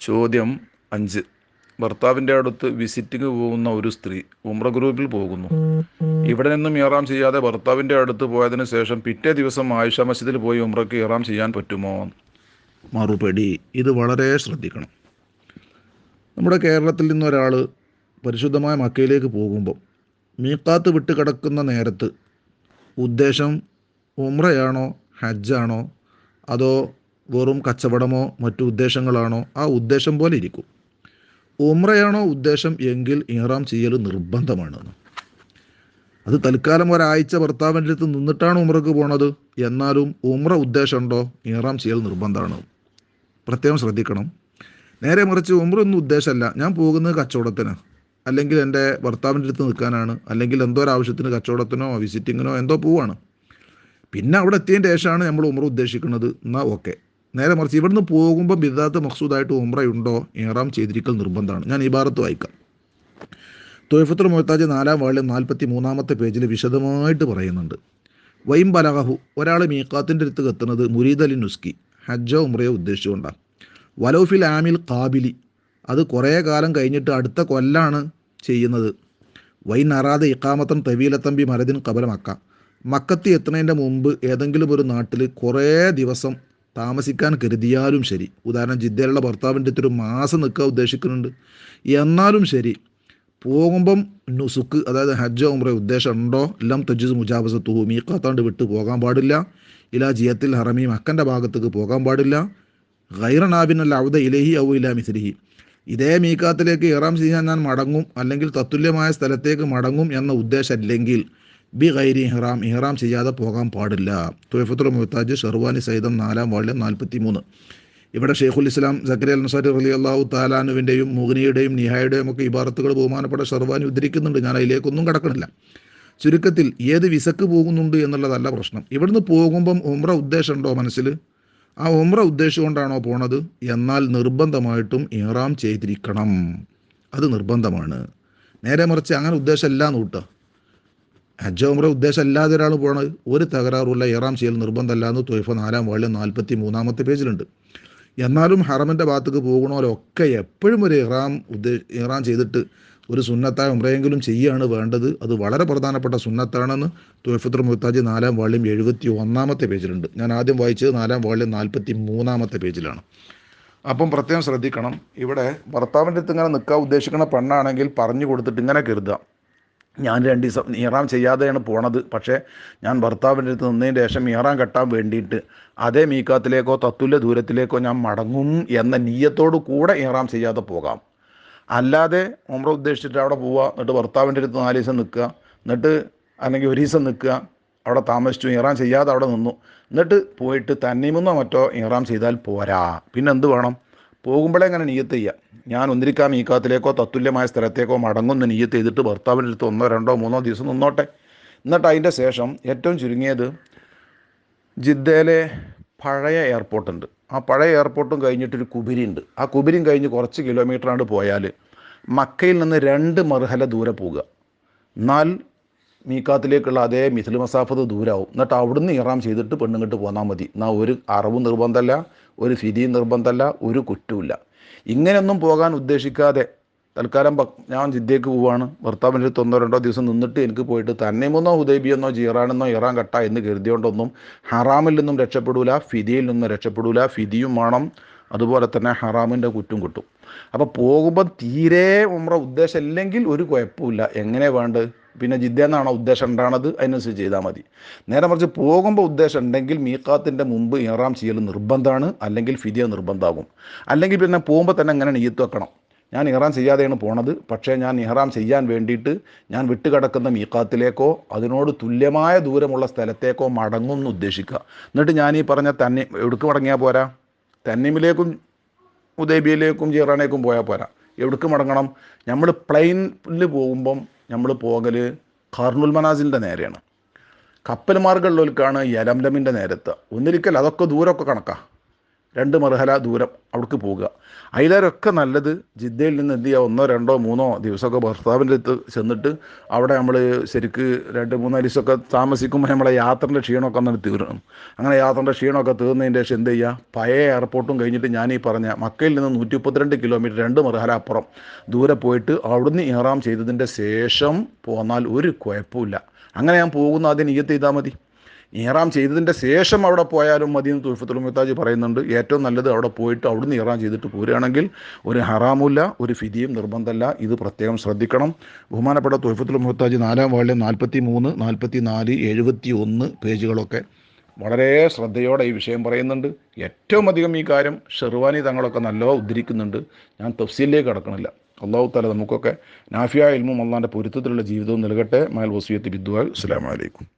ചോദ്യം അഞ്ച്. ഭർത്താവിന്റെ അടുത്ത് വിസിറ്റിംഗ് പോകുന്ന ഒരു സ്ത്രീ ഉമ്ര ഗ്രൂപ്പിൽ പോകുന്നു. ഇവിടെ നിന്നും ഇറാം ചെയ്യാതെ ഭർത്താവിന്റെ അടുത്ത് പോയതിനു ശേഷം പിറ്റേ ദിവസം ആയിഷ മസ്ജിദിൽ പോയി ഉമ്രയ്ക്ക് ഇറാം ചെയ്യാൻ പറ്റുമോ? മറുപടി ഇത് വളരെ ശ്രദ്ധിക്കണം. നമ്മുടെ കേരളത്തിൽ നിന്നൊരാൾ പരിശുദ്ധമായ മക്കയിലേക്ക് പോകുമ്പോൾ മീക്കാത്ത് വിട്ട് കിടക്കുന്ന നേരത്ത് ഉദ്ദേശം ഉമ്രയാണോ ഹജ്ജാണോ അതോ വെറും കച്ചവടമോ മറ്റു ഉദ്ദേശങ്ങളാണോ ആ ഉദ്ദേശം പോലെ ഇരിക്കും. ഉമ്രയാണോ ഉദ്ദേശം എങ്കിൽ ഇഹ്റാം ചെയ്യൽ നിർബന്ധമാണ്. അത് തൽക്കാലം ഒരാഴ്ച ഭർത്താവിന്റെ അടുത്ത് നിന്നിട്ടാണ് ഉമ്രക്ക് പോണത്. എന്നാലും ഉമ്ര ഉദ്ദേശമുണ്ടോ? ഇഹ്റാം ചെയ്യൽ നിർബന്ധമാണ്. പ്രത്യേകം ശ്രദ്ധിക്കണം. നേരെ മറിച്ച് ഉമ്ര ഒന്നും ഉദ്ദേശമല്ല. ഞാൻ പോകുന്നത് കച്ചവടത്തിന്. അല്ലെങ്കിൽ എന്റെ ഭർത്താവിന്റെ അടുത്ത് നിൽക്കാനാണ്. അല്ലെങ്കിൽ എന്തോ ഒരു ആവശ്യത്തിന് കച്ചവടത്തിനോ വിസിറ്റിങ്ങിനോ എന്തോ പോവാണ്. പിന്നെ അവിടെ എത്തിയതിന്റെ ശേഷമാണ് നമ്മൾ ഉമ്ര ഉദ്ദേശിക്കുന്നത്. എന്നാൽ ഓക്കെ. നേരെ മറിച്ച് ഇവിടുന്ന് പോകുമ്പോൾ ബിദാത്ത് മക്സൂദായിട്ട് ഉമ്രയുണ്ടോ ഇഹ്റാം ചെയ്തിരിക്കൽ നിർബന്ധമാണ്. ഞാൻ ഭാഗത്ത് വായിക്കാം. തൊയ്ഫത്തുൽ മൊഹത്താജ് നാലാം വാളിൽ നാൽപ്പത്തി മൂന്നാമത്തെ പേജിൽ വിശദമായിട്ട് പറയുന്നുണ്ട്. വൈം ബലഹു ഒരാൾ മീക്കാത്തിന്റെ അടുത്ത് എത്തുന്നത് അലി നുസ്കി ഹജ്ജോ ഉമ്രയോ ഉദ്ദേശിച്ചുകൊണ്ടാണ്. വലോഫിൽ ആമിൽ കാബിലി അത് കുറേ കാലം കഴിഞ്ഞിട്ട് അടുത്ത കൊല്ലാണ് ചെയ്യുന്നത്. Wine അറാതെ ഇക്കാമത്തൻ തവീലത്തമ്പി മരദിൻ കബല Mecca. മക്കത്തി എത്തുന്നതിന്റെ മുമ്പ് ഏതെങ്കിലും ഒരു നാട്ടിൽ കുറേ ദിവസം താമസിക്കാൻ കരുതിയാലും ശരി. ഉദാഹരണം ജിദ്ദയിലുള്ള ഭർത്താവിന്റെ അടുത്തൊരു മാസം നിൽക്കുക ഉദ്ദേശിക്കുന്നുണ്ട്. എന്നാലും ശരി. പോകുമ്പം നുസുക്ക് അതായത് ഹജ്ജോ ഉമ്ര ഉദ്ദേശം ഉണ്ടോ എല്ലാം തജ്ജുസ് മുജാബസത്തുഹു. മീക്കാത്താണ്ട് വിട്ട് പോകാൻ പാടില്ല. ഇലാ ജിയത്തിൽ ഹറമി മക്കന്റെ ഭാഗത്തേക്ക് പോകാൻ പാടില്ല. ഗൈറനാബിൻ അല്ല ഔദ ഇലഹി ഔ ഇലാ മിസ്ലിഹി. ഇതേ മീക്കാത്തിലേക്ക് ഇറാം ചെയ്യാൻ ഞാൻ മടങ്ങും അല്ലെങ്കിൽ തത്തുല്യമായ സ്ഥലത്തേക്ക് മടങ്ങും എന്ന ഉദ്ദേശമല്ലെങ്കിൽ ബി ഗൈരി ഇഹ്റാം. ഇഹ്റാം ചെയ്യാതെ പോകാൻ പാടില്ല. തുഫത്തുൽ മുഹത്താജ് ഷെർവാനി സൈദം നാലാം വാളിലെ നാൽപ്പത്തി മൂന്ന് ഇവിടെ ഷെയ്ഖുൽ ഇസ്ലാം സക്കരി അൽ നസാരി അലി അള്ളാഹു താലാനുവിന്റെയും മുഗ്നിയുടെയും നിഹായുടെയും ഒക്കെ ഇബാറത്തുകൾ ബഹുമാനപ്പെട്ട ഷെർവാനി ഉദ്ധരിക്കുന്നുണ്ട്. ഞാൻ അതിലേക്കൊന്നും കടക്കണില്ല. ചുരുക്കത്തിൽ ഏത് വിസക്ക് പോകുന്നുണ്ട് എന്നുള്ളതല്ല പ്രശ്നം. ഇവിടുന്ന് പോകുമ്പം ഉമ്ര ഉദ്ദേശമുണ്ടോ മനസ്സിൽ? ആ ഉമ്ര ഉദ്ദേശം കൊണ്ടാണോ പോണത്? എന്നാൽ നിർബന്ധമായിട്ടും ഇഹ്റാം ചെയ്തിരിക്കണം. അത് നിർബന്ധമാണ്. നേരെ മറിച്ച് അങ്ങനെ ഉദ്ദേശമല്ല എന്ന് ഹജ്ജ ഉമ്ര ഉദ്ദേശം അല്ലാതെ ഒരാൾ പോകണത് ഒരു തകരാറുള്ള ഇറാം ചെയ്യൽ നിർബന്ധമല്ല എന്ന് തൊയ്ഫ നാലാം വാളിൽ നാൽപ്പത്തി മൂന്നാമത്തെ പേജിലുണ്ട്. എന്നാലും ഹറമിന്റെ ഭാഗത്തേക്ക് പോകുന്നവരൊക്കെ എപ്പോഴും ഒരു ഇറാം ഉദ്ദേ ഇറാം ചെയ്തിട്ട് ഒരു സുന്നത്തായ ഉമ്രയെങ്കിലും ചെയ്യുകയാണ് വേണ്ടത്. അത് വളരെ പ്രധാനപ്പെട്ട സുന്നത്താണെന്ന് തുയഫത്തുർ മുഹത്താജി നാലാം വാള്യം എഴുപത്തി ഒന്നാമത്തെ പേജിലുണ്ട്. ഞാൻ ആദ്യം വായിച്ചത് നാലാം വാള്യം നാൽപ്പത്തി മൂന്നാമത്തെ പേജിലാണ്. അപ്പം പ്രത്യേകം ശ്രദ്ധിക്കണം ഇവിടെ ഭർത്താവിന്റെ അടുത്ത് ഇങ്ങനെ നിൽക്കാൻ ഉദ്ദേശിക്കുന്ന പെണ്ണാണെങ്കിൽ പറഞ്ഞു കൊടുത്തിട്ട് ഇങ്ങനെ കരുതാം ഞാൻ രണ്ട് ദിവസം ഇഹ്റാം ചെയ്യാതെയാണ് പോണത്. പക്ഷേ ഞാൻ ഭർത്താവിന്റെ അടുത്ത് നിന്നതിന് ശേഷം ഇഹ്റാം കെട്ടാൻ വേണ്ടിയിട്ട് അതേ മീക്കാത്തിലേക്കോ തത്തുല്യ ദൂരത്തിലേക്കോ ഞാൻ മടങ്ങും എന്ന നീയത്തോടു കൂടെ ഇഹ്റാം ചെയ്യാതെ പോകാം. അല്ലാതെ ഉമ്ര ഉദ്ദേശിച്ചിട്ട് അവിടെ പോവുക എന്നിട്ട് ഭർത്താവിന്റെ അടുത്ത് നാല് ദിവസം നിൽക്കുക എന്നിട്ട് അല്ലെങ്കിൽ ഒരു ദിവസം നിൽക്കുക അവിടെ താമസിച്ചു ഇഹ്റാം ചെയ്യാതെ അവിടെ നിന്നു. എന്നിട്ട് പോയിട്ട് തന്നിമുന്നോ മറ്റോ ഇഹ്റാം ചെയ്താൽ പോരാ. പിന്നെ എന്ത് വേണം? പോകുമ്പോഴേ അങ്ങനെ നീയത്ത് ചെയ്യുക ഞാൻ ഒന്നിരിക്കാൻ മീക്കാത്തിലേക്കോ തത്തുല്യമായ സ്ഥലത്തേക്കോ മടങ്ങുന്ന നീയത്ത് ചെയ്തിട്ട് ഭർത്താവിന്റെ അടുത്ത് ഒന്നോ രണ്ടോ മൂന്നോ ദിവസം നിന്നോട്ടെ. എന്നിട്ട് അതിന്റെ ശേഷം ഏറ്റവും ചുരുങ്ങിയത് ജിദ്ദയിലെ പഴയ എയർപോർട്ടുണ്ട് ആ പഴയ എയർപോർട്ടും കഴിഞ്ഞിട്ടൊരു കുബിരി ഉണ്ട്. ആ കുബിരിയും കഴിഞ്ഞ് കുറച്ച് കിലോമീറ്ററാണ് പോയാൽ മക്കയിൽ നിന്ന് രണ്ട് മർഹല ദൂരെ പോവുക. എന്നാൽ മീക്കാത്തിലേക്കുള്ള അതേ മിഥിൽ മസാഫത്ത് ദൂരാവും. എന്നിട്ട് അവിടുന്ന് ഇറാം ചെയ്തിട്ട് പെണ്ണുങ്ങട്ട് പോന്നാൽ മതി. എന്നാൽ ഒരു അറവ് നിർബന്ധമല്ല ഒരു ഫിരി നിർബന്ധമല്ല ഒരു കുറ്റമില്ല ഇങ്ങനെയൊന്നും പോകാൻ ഉദ്ദേശിക്കാതെ തൽക്കാലം ഞാൻ ജിദ്ദയ്ക്ക് പോവാണ്. ഭർത്താവിന്റെ അടുത്ത് ഒന്നോ രണ്ടോ ദിവസം നിന്നിട്ട് എനിക്ക് പോയിട്ട് തന്നെമെന്നോ ഹുദൈബിയെന്നോ ജീറാനെന്നോ ഇറാൻ കട്ട എന്ന് കരുതിയോണ്ടൊന്നും ഹറാമിൽ നിന്നും രക്ഷപ്പെടൂല ഫിദിയിൽ നിന്നും രക്ഷപ്പെടൂല ഫിദിയും വേണം. അതുപോലെ തന്നെ ഹറാമിന്റെ കുറ്റും കിട്ടും. അപ്പോൾ പോകുമ്പോൾ തീരെ ഉമ്ര ഉദ്ദേശം ഇല്ലെങ്കിൽ ഒരു കുഴപ്പമില്ല എങ്ങനെ വേണ്ടത്? പിന്നെ ജിദ്ദേന്നാണോ ഉദ്ദേശം? ഉണ്ടാണത് അതിനനുസരിച്ച് ചെയ്താൽ മതി. നേരെ മറിച്ച് പോകുമ്പോൾ ഉദ്ദേശം ഉണ്ടെങ്കിൽ മീക്കാത്തിന്റെ മുമ്പ് ഇറാം ചെയ്യൽ നിർബന്ധമാണ് അല്ലെങ്കിൽ ഫിദിയ നിർബന്ധമാകും അല്ലെങ്കിൽ പിന്നെ പോകുമ്പോൾ തന്നെ അങ്ങനെ നെയ്യത്ത് വെക്കണം. ഞാൻ ഇഹ്റാം ചെയ്യാതെയാണ് പോണത്. പക്ഷേ ഞാൻ ഇഹ്റാം ചെയ്യാൻ വേണ്ടിയിട്ട് ഞാൻ വിട്ടുകിടക്കുന്ന മീക്കാത്തിലേക്കോ അതിനോട് തുല്യമായ ദൂരമുള്ള സ്ഥലത്തേക്കോ മടങ്ങും എന്ന് ഉദ്ദേശിക്കുക. എന്നിട്ട് ഞാൻ ഈ പറഞ്ഞ തന്നെ എവിടേക്ക് മടങ്ങിയാൽ പോരാ? തന്നിമിലേക്കും ഉദയബിയിലേക്കും ജീറാനേക്കും പോയാൽ പോരാ. എവിടേക്ക് മടങ്ങണം? നമ്മൾ പ്ലെയിനിൽ പോകുമ്പം നമ്മൾ പോകൽ കർണുൽ മനാസിന്റെ നേരെയാണ്. കപ്പൽ മാർഗമുള്ളവർക്കാണ് യലംലമിന്റെ നേരത്ത്. ഒന്നിരിക്കൽ അതൊക്കെ ദൂരമൊക്കെ കണക്കാണ് രണ്ട് മർഹല ദൂരം അവിടേക്ക് പോവുക. അതിലൊക്കെ നല്ലത് ജിദ്ദയിൽ നിന്ന് എന്ത് ചെയ്യുക? ഒന്നോ രണ്ടോ മൂന്നോ ദിവസമൊക്കെ ഭർത്താവിന്റെ അടുത്ത് ചെന്നിട്ട് അവിടെ നമ്മൾ ശരിക്ക് രണ്ട് മൂന്നാൽ ദിവസമൊക്കെ താമസിക്കുമ്പോൾ നമ്മളെ യാത്രന്റെ ക്ഷീണമൊക്കെ അന്നേരം തീരണം അങ്ങനെ യാത്രന്റെ ക്ഷീണമൊക്കെ തീർന്നതിന്റെ ശേഷം എന്ത് ചെയ്യുക? പഴയ എയർപോർട്ടും കഴിഞ്ഞിട്ട് ഞാൻ ഈ പറഞ്ഞ മക്കയിൽ നിന്ന് നൂറ്റി മുപ്പത്തിരണ്ട് കിലോമീറ്റർ രണ്ട് മർഹല അപ്പുറം ദൂരെ പോയിട്ട് അവിടുന്ന് ഇഹ്റാം ചെയ്തതിന്റെ ശേഷം പോന്നാൽ ഒരു കുഴപ്പമില്ല അങ്ങനെ ഞാൻ പോകുന്ന ആദ്യം നിയത്ത് ചെയ്താൽ മതി. ഇഹ്റാം ചെയ്തതിന്റെ ശേഷം അവിടെ പോയാലും മതി എന്ന് തുൽഫത്തുൽ മുത്താജ് പറയുന്നുണ്ട് ഏറ്റവും നല്ലത് അവിടെ പോയിട്ട് അവിടുന്ന് ഇഹ്റാം ചെയ്തിട്ട് പോരുകയാണെങ്കിൽ ഒരു ഹറാമില്ല ഒരു ഫിദിയും നിർബന്ധമല്ല. ഇത് പ്രത്യേകം ശ്രദ്ധിക്കണം. ബഹുമാനപ്പെട്ട തുൽഫത്തുൽ മുഹത്താജ് നാലാം വാളിലെ നാൽപ്പത്തി മൂന്ന് നാൽപ്പത്തി നാല് എഴുപത്തി ഒന്ന് പേജുകളൊക്കെ വളരെ ശ്രദ്ധയോടെ ഈ വിഷയം പറയുന്നുണ്ട്. ഏറ്റവും അധികം ഈ കാര്യം ഷെർവാനി തങ്ങളൊക്കെ നല്ല ഉദ്ധരിക്കുന്നുണ്ട്. ഞാൻ തഫ്സീലിലേക്ക് കടക്കണില്ല. അള്ളാഹു താല നമുക്കൊക്കെ നാഫിയ ഇൽമും അള്ളാന്റെ പൊരുത്തത്തിലുള്ള ജീവിതവും നൽകട്ടെ. മയൽ വസീയത്ത് ബിദ്വാൽ അസ്സലാമു അലൈക്കും.